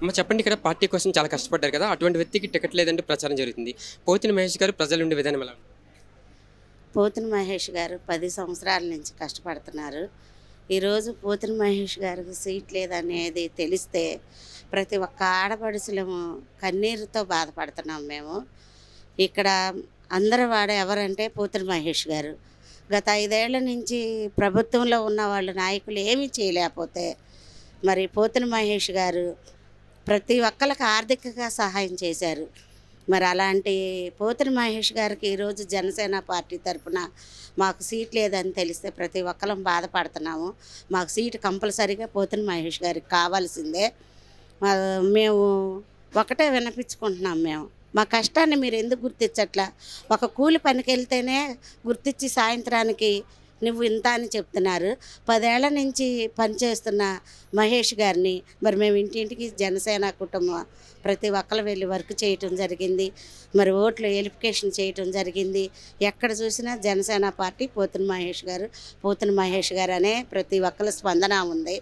అమ్మ చెప్పండి ఇక్కడ పార్టీ కోసం చాలా కష్టపడ్డారు కదా అటువంటి వ్యక్తికి టికెట్ లేదంటే ప్రచారం జరుగుతుంది. పోతిన మహేష్ గారు ప్రజలు ఉండే విధానం ఎలా? పోతిన మహేష్ గారు పది సంవత్సరాల నుంచి కష్టపడుతున్నారు. ఈరోజు పోతిన మహేష్ గారికి సీట్ లేదనేది తెలిస్తే ప్రతి ఒక్క ఆడపడుసులము కన్నీరుతో బాధపడుతున్నాం మేము. ఇక్కడ అందరి వాడు ఎవరంటే పోతిన మహేష్ గారు. గత ఐదేళ్ళ నుంచి ప్రభుత్వంలో ఉన్న వాళ్ళు నాయకులు ఏమీ చేయలేకపోతే మరి పోతిన మహేష్ గారు ప్రతి ఒక్కరికి ఆర్థికంగా సహాయం చేశారు. మరి అలాంటి పోతిన మహేష్ గారికి ఈరోజు జనసేన పార్టీ తరఫున మాకు సీట్ లేదని తెలిస్తే ప్రతి ఒక్కరం బాధపడుతున్నాము. మాకు సీటు కంపల్సరీగా పోతిన మహేష్ గారికి కావాల్సిందే. మా- మేము ఒకటే వినిపించుకుంటున్నాం మేము. మా కష్టాన్ని మీరు ఎందుకు గుర్తించట్లా? ఒక కూలి పనికి వెళ్తేనే గుర్తించి సాయంత్రానికి నువ్వు ఇంత అని చెప్తున్నారు. పదేళ్ళ నుంచి పనిచేస్తున్న మహేష్ గారిని మరి మేము ఇంటింటికి జనసేన కుటుంబం ప్రతి ఒక్కరు వెళ్ళి వర్క్ చేయటం జరిగింది. మరి ఓట్లు వెరిఫికేషన్ చేయటం జరిగింది. ఎక్కడ చూసినా జనసేన పార్టీ పోతున్న మహేష్ గారు పోతున్న మహేష్ గారు అనే ప్రతి ఒక్కరి స్పందన ఉంది.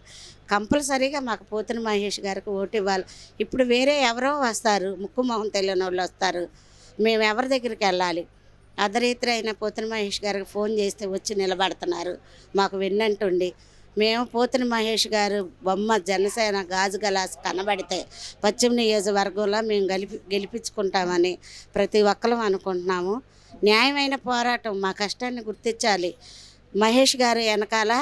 కంపల్సరీగా మాకు పోతున్న మహేష్ గారికి ఓటు ఇవ్వాలి. ఇప్పుడు వేరే ఎవరో వస్తారు ముక్కు మొహం తెలియని వాళ్ళు వస్తారు. మేము ఎవరి దగ్గరికి వెళ్ళాలి? అర్ధరీత్రి అయిన పోతున్న మహేష్ గారికి ఫోన్ చేస్తే వచ్చి నిలబడుతున్నారు. మాకు విన్నంటుండి మేము పోతుని మహేష్ గారు బొమ్మ జనసేన గాజు గలాస్ కనబడితే పశ్చిమ నియోజకవర్గంలో మేము గెలిపి గెలిపించుకుంటామని ప్రతి ఒక్కరం అనుకుంటున్నాము. న్యాయమైన పోరాటం మా కష్టాన్ని గుర్తించాలి. మహేష్ గారు వెనకాల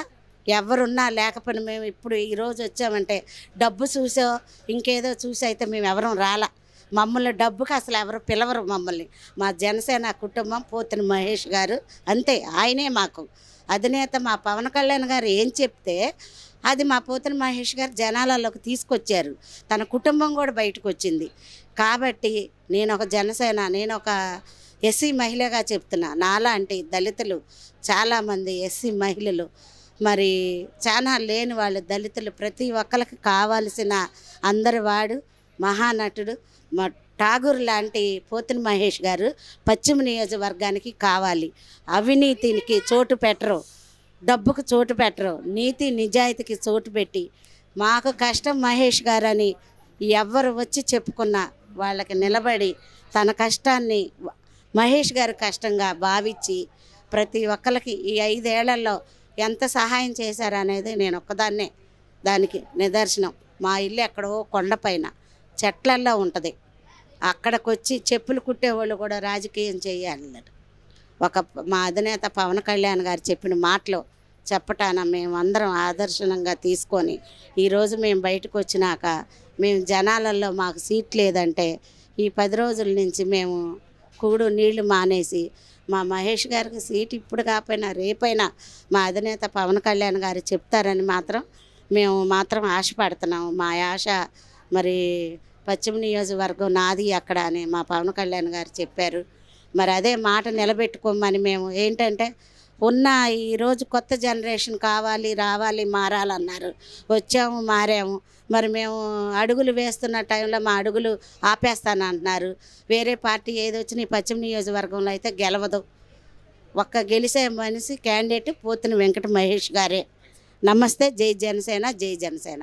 ఎవరున్నా లేకపోయినా మేము ఇప్పుడు ఈరోజు వచ్చామంటే డబ్బు చూసో ఇంకేదో చూసి అయితే మేము ఎవరం రాలా. మమ్మల్ని డబ్బుకి అసలు ఎవరు పిలవరు మమ్మల్ని. మా జనసేన కుటుంబం పోతుని మహేష్ గారు అంతే ఆయనే మాకు. అధినేత మా పవన్ కళ్యాణ్ గారు ఏం చెప్తే అది మా పోతున్న మహేష్ గారు జనాలలోకి తీసుకొచ్చారు. తన కుటుంబం కూడా బయటకు వచ్చింది. కాబట్టి నేను ఒక జనసేన నేను ఒక ఎస్సీ మహిళగా చెప్తున్నా. నాలాంటి దళితులు చాలామంది ఎస్సీ మహిళలు. మరి చాలా లేని వాళ్ళు దళితులు ప్రతి ఒక్కరికి కావాల్సిన అందరి వాడు మహానటుడు మా ఠాగూర్ లాంటి పోతిన మహేష్ గారు పశ్చిమ నియోజకవర్గానికి కావాలి. అవినీతికి చోటు పెట్టరు. డబ్బుకు చోటు పెట్టరు. నీతి నిజాయితీకి చోటు పెట్టి మాకు కష్టం మహేష్ గారని ఎవరు వచ్చి చెప్పుకున్నా వాళ్ళకి నిలబడి తన కష్టాన్ని మహేష్ గారు కష్టంగా భావించి ప్రతి ఒక్కరికి ఈ ఐదేళ్ళలో ఎంత సహాయం చేశారనేది నేను ఒక్కదాన్నే దానికి నిదర్శనం. మా ఇల్లు ఎక్కడో కొండపైన. చెట్లల్లో ఉంటుంది. అక్కడికి వచ్చి చెప్పులు కుట్టేవాళ్ళు కూడా రాజకీయం చేయాలన్నారు ఒక మా అధినేత పవన్ కళ్యాణ్ గారు చెప్పిన మాటలు చెప్పటాన మేము అందరం ఆదర్శనంగా తీసుకొని ఈరోజు మేము బయటకు వచ్చినాక మేము జనాలలో మాకు సీట్ లేదంటే ఈ పది రోజుల నుంచి మేము కూడు నీళ్ళు మానేసి మా మహేష్ గారికి సీట్ ఇప్పుడు కాకపోయినా రేపైనా మా అధినేత పవన్ కళ్యాణ్ గారు చెప్తారని మాత్రం మేము మాత్రం ఆశపడుతున్నాము. మా ఆశ మరి పశ్చిమ నియోజకవర్గం నాది అక్కడ అని మా పవన్ కళ్యాణ్ గారు చెప్పారు. మరి అదే మాట నిలబెట్టుకోమని మేము ఏంటంటే ఉన్న ఈరోజు కొత్త జనరేషన్ కావాలి రావాలి మారాలన్నారు. వచ్చాము మారాము. మరి మేము అడుగులు వేస్తున్న టైంలో మా అడుగులు ఆపేస్తానంటున్నారు. వేరే పార్టీ ఏది వచ్చినా ఈ పశ్చిమ నియోజకవర్గంలో అయితే గెలవదు. ఒక్క గెలిసే మనిషి క్యాండిడేట్ పోతున్న వెంకట మహేష్ గారే. నమస్తే జై జనసేన జై జనసేన.